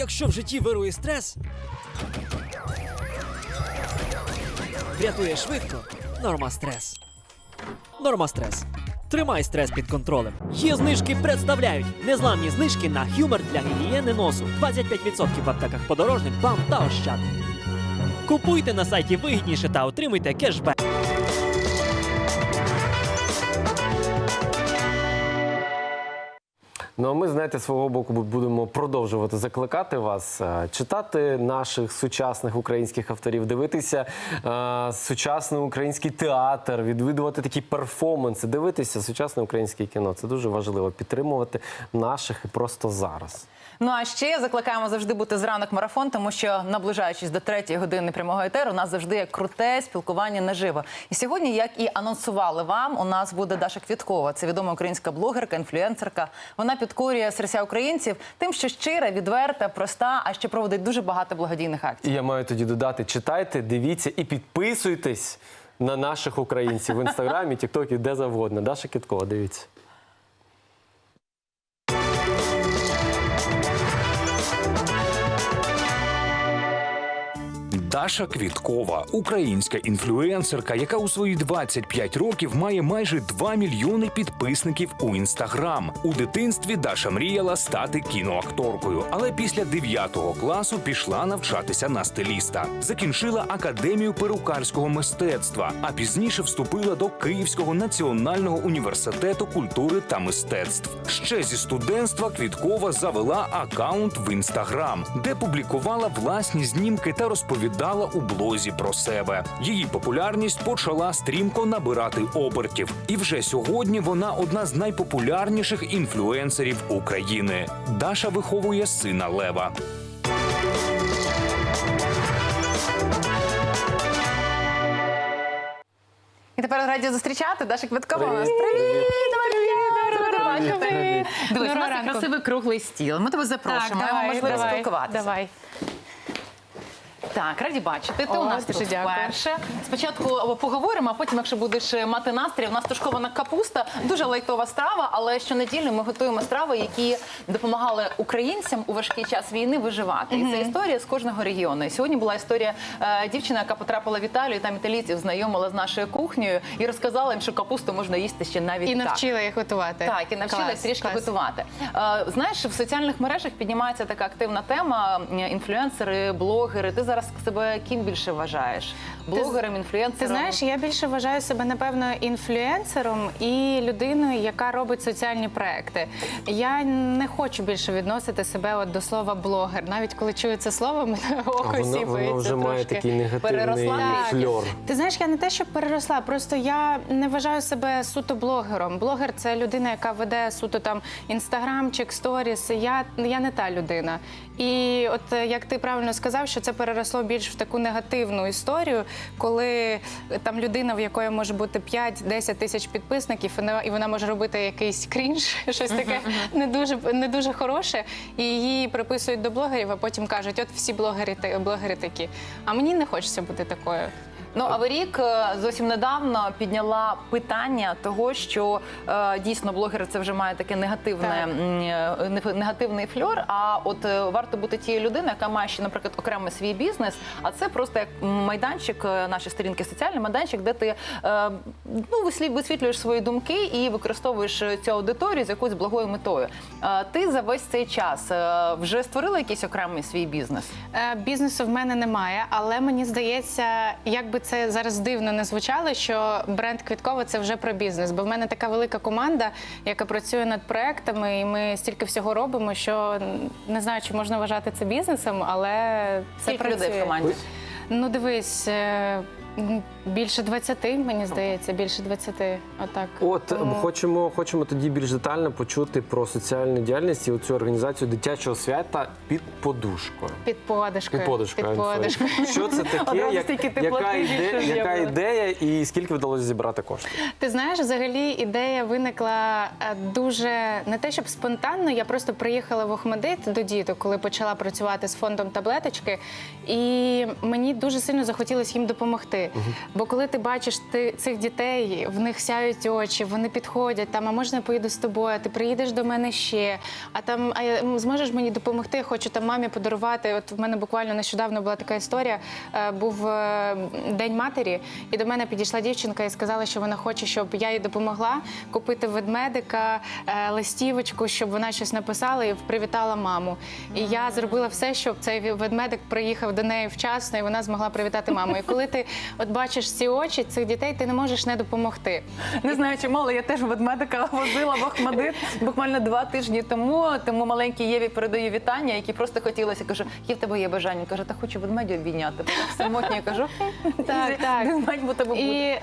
Якщо в житті вирує стрес, врятує швидко. Норма стрес. Норма стрес. Тримай стрес під контролем. Є знижки представляють незламні знижки на хюмер для гігієни носу. 25% в аптеках подорожник, бам та ощад. Купуйте на сайті вигідніше та отримуйте кешбек. Ну а ми, знаєте, свого боку будемо продовжувати закликати вас е, читати наших сучасних українських авторів, дивитися е, сучасний український театр, відвідувати такі перформанси, дивитися сучасне українське кіно. Це дуже важливо підтримувати наших і просто зараз. Ну а ще закликаємо завжди бути зранок марафон, тому що наближаючись до третьої години прямого етеру, у нас завжди є круте спілкування наживо. І сьогодні, як і анонсували вам, у нас буде Даша Квіткова. Це відома українська блогерка, інфлюенсерка. Вона підкорює серця українців тим, що щира, відверта, проста, а ще проводить дуже багато благодійних акцій. І я маю тоді додати: читайте, дивіться і підписуйтесь на наших українців в інстаграмі, тіктокі, де завгодно. Даша Кіткова, дивіться. Даша Квіткова, українська інфлюенсерка, яка у свої 25 років має майже 2 мільйони підписників у інстаграм. У дитинстві Даша мріяла стати кіноакторкою, але після 9 класу пішла навчатися на стиліста. Закінчила академію перукарського мистецтва, а пізніше вступила до Київського національного університету культури та мистецтв. Ще зі студентства Квіткова завела акаунт в інстаграм, де публікувала власні знімки та розповідала у блозі про себе. Її популярність почала стрімко набирати обертів, і вже сьогодні вона одна з найпопулярніших інфлюенсерів України. Даша виховує сина Лева. І тепер раді зустрічати Даша нас. Привіт. Привіт! Привіт! Привіт. Привіт! Дивись, у нас красивий круглий стіл. Ми тебе запрошуємо, маємо можливість давай, спілкуватися. Давай. Так, раді бачити. Ти О, у нас дуже тут дякую. вперше. Спочатку поговоримо, а потім, якщо будеш мати настрій, у нас тушкована капуста, дуже лайтова страва. Але щонеділі ми готуємо страви, які допомагали українцям у важкий час війни виживати. І це історія з кожного регіону. І сьогодні була історія е, дівчини, яка потрапила в Італію, і там італійців знайомила з нашою кухнею і розказала їм, що капусту можна їсти ще навіть І так. навчила їх готувати. Так, і навчила Клас, трішки клас. готувати. Е, знаєш, в соціальних мережах піднімається така активна тема. м, Інфлюенсери, блогери. Ти зараз себе ким більше вважаєш? Блогером, інфлюенсером? Ти знаєш, я більше вважаю себе напевно інфлюенсером і людиною, яка робить соціальні проекти. Я не хочу більше відносити себе от до слова блогер. Навіть коли чую це слово, мене око сіпається воно вже трошки. має такий негативний фльор. Ти знаєш, я не те, що переросла, просто я не вважаю себе суто блогером. Блогер це людина, яка веде суто там інстаграмчик, сторіс. Я, я не та людина. І от е, як ти правильно сказав, що це переросло більш в таку негативну історію, коли е, там людина, в якої може бути 5-10 тисяч підписників, і вона, може робити якийсь крінж, щось таке не дуже не дуже хороше, і її приписують до блогерів, а потім кажуть, от всі блогери блогери такі. А мені не хочеться бути такою. Ну, Аверік е, зовсім недавно підняла питання того, що е, дійсно блогери це вже має таке негативне Так. е, не- негативний фльор. А от варто бути тією людиною, яка має ще, наприклад, окремий свій бізнес. А це просто як майданчик, наші сторінки соціальний майданчик, де ти ну, висвітлюєш свої думки і використовуєш цю аудиторію з якоюсь благою метою. Ти за весь цей час вже створила якийсь окремий свій бізнес? Бізнесу в мене немає, але мені здається, як би це зараз дивно не звучало, що бренд Квіткова це вже про бізнес. Бо в мене така велика команда, яка працює над проектами, і ми стільки всього робимо, що не знаю, чи можна вважати це бізнесом, але це Скільки працює. людей в команді? Ну дивись. Більше 20, мені здається, більше 20. Отак. От Тому- хочемо, хочемо тоді більш детально почути про соціальну діяльність і цю організацію дитячого свята під подушкою. Під подушкою. Під подушкою. Під подушкою. Що це таке? Як, яка, іде, яка ідея і скільки вдалося зібрати коштів? Ти знаєш, взагалі ідея виникла е, дуже не те, щоб спонтанно. Я просто приїхала в Охмадит до діток, коли почала працювати з фондом таблеточки, і мені дуже сильно захотілося їм допомогти. Діти. Бо коли ти бачиш ти, цих дітей, в них сяють очі, вони підходять там, а можна я поїду з тобою, ти приїдеш до мене ще, а там а я- зможеш мені допомогти, хочу там мамі подарувати. От в мене буквально нещодавно була така історія. Е, Був е, День матері, і до мене підійшла дівчинка і сказала, що вона хоче, щоб я їй допомогла купити ведмедика, е, листівочку, щоб вона щось написала і привітала маму. І я зробила все, щоб цей ведмедик приїхав до неї вчасно, і вона змогла привітати маму. І коли ти от бачиш ці очі цих дітей, ти не можеш не допомогти. Не знаю, чи мало, я теж ведмедика возила в Ахмадит буквально два тижні тому. Тому маленькій Єві передаю вітання, які просто хотілося. Кажу, є в тебе є бажання. Каже, та хочу ведмедя обійняти. Самотня. Я кажу, Так, так. ведмедь тебе І буде. е,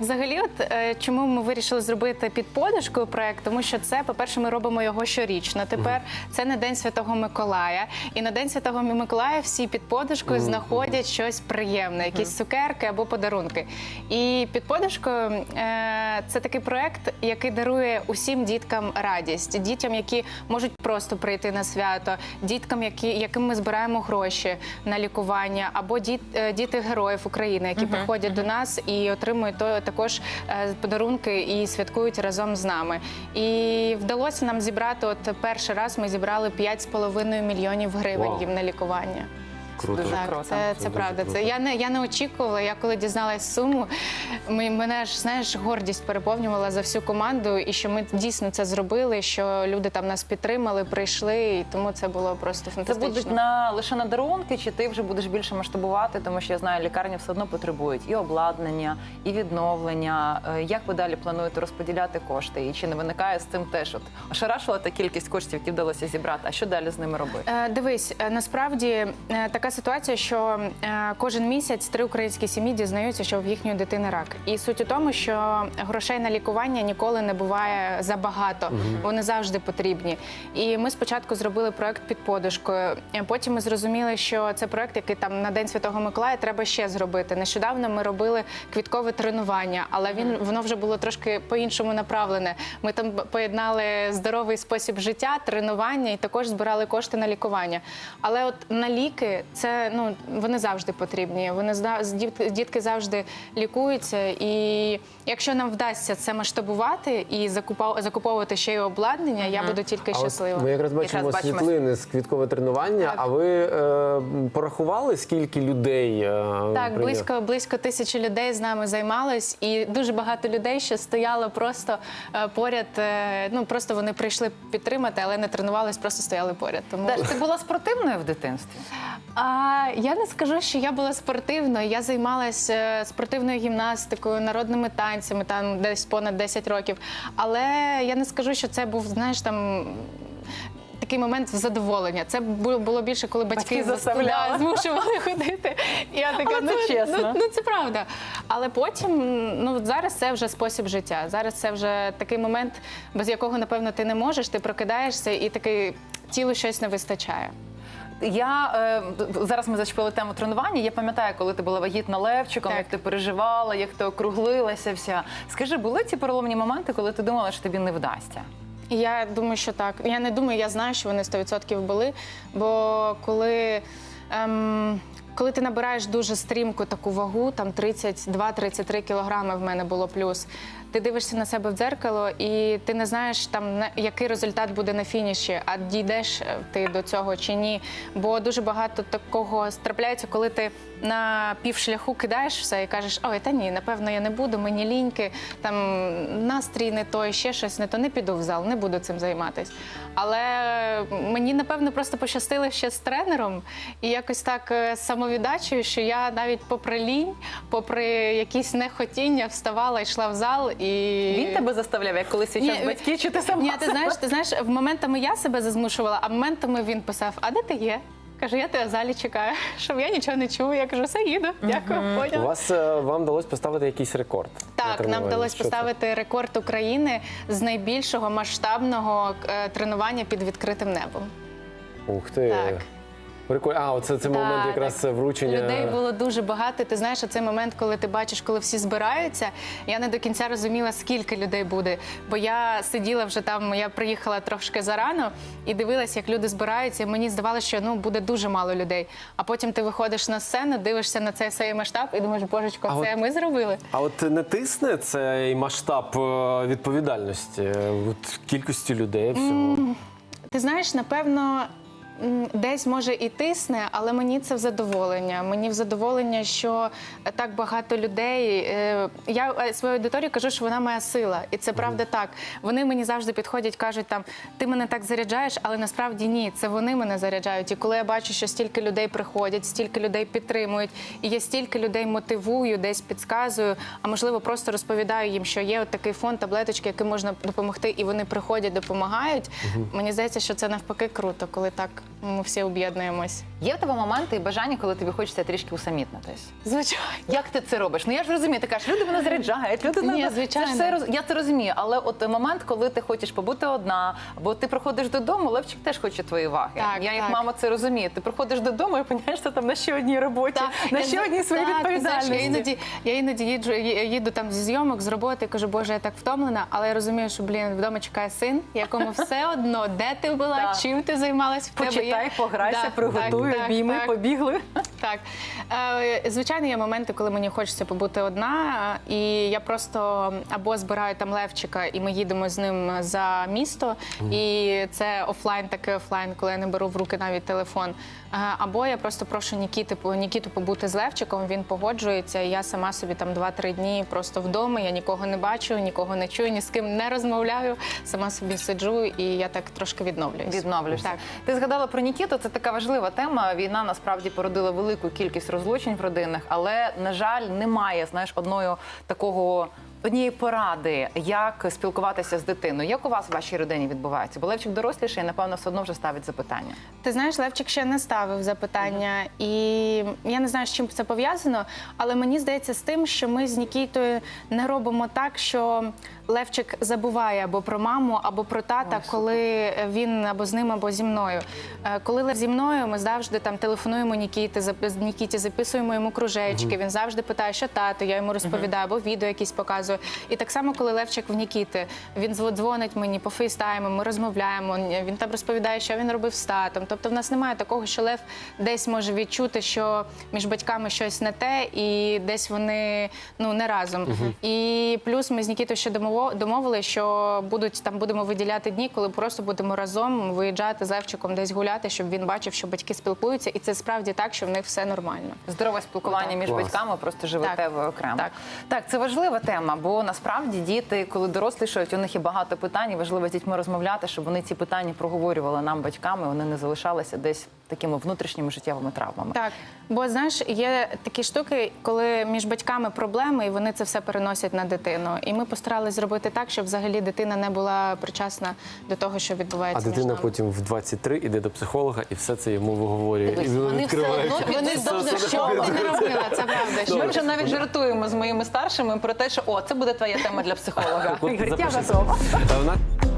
взагалі, от е, чому ми вирішили зробити під подушкою проект? Тому що це, по-перше, ми робимо його щорічно. Тепер це не День Святого Миколая. І на День Святого Миколая всі під подушкою знаходять щось приємне, якісь цукерки або подарунки. І під подушкою е, це такий проект, який дарує усім діткам радість, дітям, які можуть просто прийти на свято, діткам, які, яким ми збираємо гроші на лікування, або діт, е, діти героїв України, які приходять до нас і отримують то, також е, подарунки і святкують разом з нами. І вдалося нам зібрати. От перший раз ми зібрали 5,5 мільйонів гривень Вау. їм на лікування. Круто. Дуже Так, круто. це, це, дуже правда. круто. Це я не я не очікувала. Я коли дізналась суму, ми- мене ж знаєш, гордість переповнювала за всю команду, і що ми дійсно це зробили. Що люди там нас підтримали, прийшли, і тому це було просто фантастично. Це будуть на лише на дарунки, чи ти вже будеш більше масштабувати, тому що я знаю, лікарні все одно потребують і обладнання, і відновлення. Е, Як ви далі плануєте розподіляти кошти? І чи не виникає з цим теж от ошарашила та кількість коштів, які вдалося зібрати? А що далі з ними робити? Е, Дивись, е, насправді е, така ситуація, що е, кожен місяць три українські сім'ї дізнаються, що в їхньої дитини рак. І суть у тому, що грошей на лікування ніколи не буває забагато. Вони завжди потрібні. І ми спочатку зробили проект під подушкою. Е, Потім ми зрозуміли, що це проект, який там на День Святого Миколая треба ще зробити. Нещодавно ми робили квіткове тренування, але він воно вже було трошки по-іншому направлене. Ми там поєднали здоровий спосіб життя, тренування і також збирали кошти на лікування. Але от на ліки це ну вони завжди потрібні. Вони дітки завжди лікуються. І якщо нам вдасться це масштабувати і закуповувати ще й обладнання, я буду тільки А щаслива. Ми якраз бачимо Якраз бачимо. світлини з квіткове тренування. Так. А ви е, порахували, скільки людей? Е, Так, прийняли? близько близько тисячі людей з нами займалось, і дуже багато людей ще стояло просто е, поряд. е, Ну просто вони прийшли підтримати, але не тренувались, просто стояли поряд. Тому Даш, ти була спортивною в дитинстві? а я не скажу, що я була спортивною. Я займалася е, спортивною гімнастикою, народними танцями, там десь понад 10 років. Але я не скажу, що це був, знаєш, там. Такий момент задоволення. Це було більше, коли батьки, Батьки заставляли. да, змушували ходити. І я така, Але це ну, чесно. Ну, ну це правда. Але потім, ну зараз це вже спосіб життя. Зараз це вже такий момент, без якого напевно ти не можеш. Ти прокидаєшся і такий тілу щось не вистачає. Я е, зараз ми зачепили тему тренування. Я пам'ятаю, коли ти була вагітна Левчиком, Так. як ти переживала, як ти округлилася вся. Скажи, були ці переломні моменти, коли ти думала, що тобі не вдасться? Я думаю, що так. Я не думаю, я знаю, що вони 100% були. Бо коли. Ем, коли ти набираєш дуже стрімку таку вагу, там 32-33 кілограми в мене було плюс. Ти дивишся на себе в дзеркало, і ти не знаєш там який результат буде на фініші, а дійдеш е, ти до цього чи ні. Бо дуже багато такого трапляється, коли ти на півшляху кидаєш все і кажеш, ой, та ні, напевно, я не буду, мені ліньки, там настрій не той, ще щось не то, не піду в зал, не буду цим займатися. Але мені, напевно, просто пощастило ще з тренером і якось так е, самовіддачею, що я навіть попри лінь, попри якісь нехотіння, вставала, йшла в зал і Він тебе заставляв, як колись свій час Ні, батьки, чи ти сама? Ні, ти знаєш, ти знаєш, в моментами я себе зазмушувала, а моментами він писав: А де ти є? Каже, я тебе в залі чекаю, щоб я нічого не чую. Я кажу, все їду. Дякую, У поняла. вас е, вам вдалося поставити якийсь рекорд? на Так, нам тренуванні? вдалося Що це? поставити рекорд України з найбільшого масштабного е, тренування під відкритим небом. Ух ти. Так. Прикольно. А, оце це момент Так, якраз так. вручення. Людей було дуже багато. Ти знаєш, цей момент, коли ти бачиш, коли всі збираються. Я не до кінця розуміла, скільки людей буде. Бо я сиділа вже там, я приїхала трошки зарано і дивилася, як люди збираються. І мені здавалося, що ну буде дуже мало людей. А потім ти виходиш на сцену, дивишся на цей свій масштаб і думаєш, божечко, А це от- ми зробили. А от не тисне цей масштаб е, відповідальності е, от кількості людей всього? Ти знаєш, напевно. Десь може і тисне, але мені це в задоволення. Мені в задоволення, що е, так багато людей. е, Я е, своїй аудиторії кажу, що вона моя сила, і це правда так. Вони мені завжди підходять, кажуть там, ти мене так заряджаєш, але насправді ні, це вони мене заряджають. І коли я бачу, що стільки людей приходять, стільки людей підтримують, і я стільки людей мотивую, десь підказую, а можливо просто розповідаю їм, що є от такий фонд таблеточки, яким можна допомогти, і вони приходять, допомагають. Мені здається, що це навпаки круто, коли так ми всі об'єднуємось. Є в тебе моменти і бажання, коли тобі хочеться трішки усамітнитись? Звичайно. Як ти це робиш? Ну я ж розумію, ти кажеш, люди мене заряджають, люди Ні, мене- звичайно. Це ж все роз- я це розумію. Але от момент, коли ти хочеш побути одна, або ти приходиш додому, Левчик теж хоче твої уваги. Так, я як так. мама це розумію. Ти приходиш додому і розумієш, що там на ще одній роботі, на ще одній своїй так, ти знаєш, відповідальності. Я іноді, я іноді їду, їду там зі зйомок, з роботи, кажу, боже, я так втомлена, але я розумію, що блін, вдома чекає син, якому все одно, де ти була, Так. чим ти займалась, в тебе Почитай, пограйся, Да, приготуй, так, обійми, так, побігли. Так, Е, звичайно, є моменти, коли мені хочеться побути одна, і я просто або збираю там Левчика, і ми їдемо з ним за місто. І це офлайн, таке офлайн, коли я не беру в руки навіть телефон. Е, Або я просто прошу Нікіти, Нікіту побути з Левчиком. Він погоджується. І я сама собі там 2-3 дні просто вдома. Я нікого не бачу, нікого не чую, ні з ким не розмовляю. Сама собі сиджу, і я так трошки відновлююсь. Відновлюєшся. Так. Ти згадала про Нікіту. Це така важлива тема. Війна насправді породила велику кількість розлучень в родинах, але на жаль, немає знаєш одної такого. Однієї поради, як спілкуватися з дитиною. Як у вас в вашій родині відбувається? Бо Левчик доросліший, напевно, все одно вже ставить запитання. Ти знаєш, Левчик ще не ставив запитання, і я не знаю, з чим це пов'язано, але мені здається з тим, що ми з Нікітою не робимо так, що Левчик забуває або про маму, або про тата, коли він або з ним, або зі мною. Е, Коли Лев зі мною, ми завжди там телефонуємо Нікіті, Нікіті, записуємо йому кружечки. Він завжди питає, що тато, я йому розповідаю, або відео якісь показую. І так само, коли Левчик в Нікіти, він дзво- дзвонить мені по фейстайму, ми розмовляємо. Він там розповідає, що він робив з татом. Тобто, в нас немає такого, що Лев десь може відчути, що між батьками щось не те, і десь вони ну не разом. І плюс ми з Нікітою ще домовили, що будуть там будемо виділяти дні, коли просто будемо разом виїжджати з Левчиком десь гуляти, щоб він бачив, що батьки спілкуються, і це справді так, що в них все нормально. Здорове спілкування між Клас. батьками, просто живете Так. ви окремо. Так. так, це важлива тема, бо насправді діти, коли дорослішають, у них є багато питань. і Важливо з дітьми розмовляти, щоб вони ці питання проговорювали нам, батьками. Вони не залишалися десь такими внутрішніми життєвими травмами. Так, бо знаєш, є такі штуки, коли між батьками проблеми, і вони це все переносять на дитину. І ми постарались зробити так, щоб взагалі дитина не була причасна до того, що А відбувається. між дитина нами. потім в 23 іде до психолога і все це йому виговорює. Дивись, і він вони все одно Вони добре, що б ти не робила, це правда. Що Ми вже навіть жартуємо з моїми старшими про те, що о, це буде твоя тема для психолога. Я готова. Е,